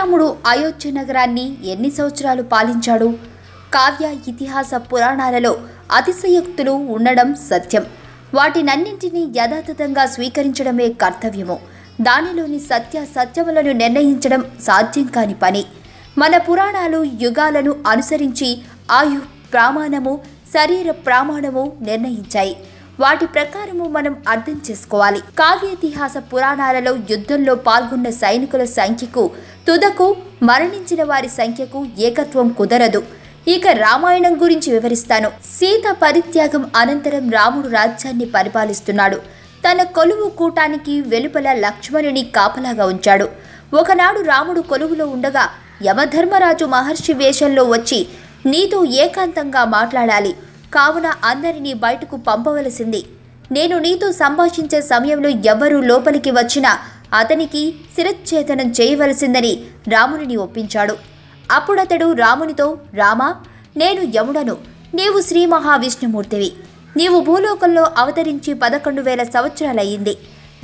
శ్రీరాముడు అయోధ్య నగరాన్ని ఎన్ని సంవత్సరాలు పాలించాడు? కావ్య ఇతిహాస పురాణాలలో అతిశయోక్తులు ఉండడం సత్యం. వాటినన్నింటినీ యథాతథంగా స్వీకరించడమే కర్తవ్యము. దానిలోని సత్య సత్యములను నిర్ణయించడం సాధ్యం కాని పని. మన పురాణాలు యుగాలను అనుసరించి ఆయు ప్రమాణము శరీర ప్రమాణము నిర్ణయించాయి. వాటి ప్రకారము మనం అర్థం చేసుకోవాలి. కావ్యేతిహాస పురాణాలలో యుద్ధంలో పాల్గొన్న సైనికుల సంఖ్యకు తుదకు మరణించిన వారి సంఖ్యకు ఏకత్వం కుదరదు. ఇక రామాయణం గురించి వివరిస్తాను. సీత పరిత్యాగం అనంతరం రాముడు రాజ్యాన్ని పరిపాలిస్తున్నాడు. తన కొలువు కూటానికి వెలుపల లక్ష్మణుని కాపలాగా ఉంచాడు. ఒకనాడు రాముడు కొలువులో ఉండగా యమధర్మరాజు మహర్షి వేషంలో వచ్చి నీతో ఏకాంతంగా మాట్లాడాలి. కావున అందరినీ బయటకు పంపవలసింది. నేను నీతో సంభాషించే సమయంలో ఎవ్వరూ లోపలికి వచ్చినా అతనికి శిరచ్ఛేదనం చేయవలసిందని రామునిని ఒప్పించాడు. అప్పుడతడు రామునితో రామా నేను యముడను. నీవు శ్రీ మహావిష్ణుమూర్తివి. నీవు భూలోకంలో అవతరించి పదకొండు వేల సంవత్సరాలయ్యింది.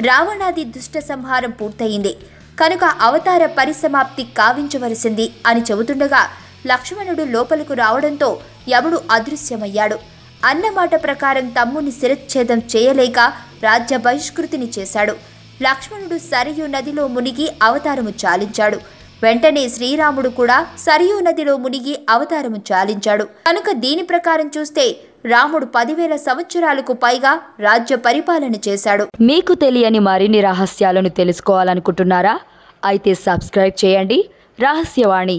రావణాది దుష్ట సంహారం పూర్తయింది కనుక అవతార పరిసమాప్తి కావించవలసింది అని చెబుతుండగా లక్ష్మణుడు లోపలకు రావడంతో యముడు అదృశ్యమయ్యాడు. అన్నమాట ప్రకారం తమ్ముని శిరచ్ఛేదం చేయలేక రాజ్య బహిష్కృతిని చేశాడు. లక్ష్మణుడు సరియు నదిలో మునిగి అవతారము చాలించాడు. వెంటనే శ్రీరాముడు కూడా సరియు నదిలో మునిగి అవతారము చాలించాడు. కనుక దీని ప్రకారం చూస్తే రాముడు పదివేల సంవత్సరాలకు పైగా రాజ్య పరిపాలన చేశాడు. మీకు తెలియని మరిన్ని రహస్యాలను తెలుసుకోవాలనుకుంటున్నారా? అయితే సబ్స్క్రైబ్ చేయండి. రహస్యవాణి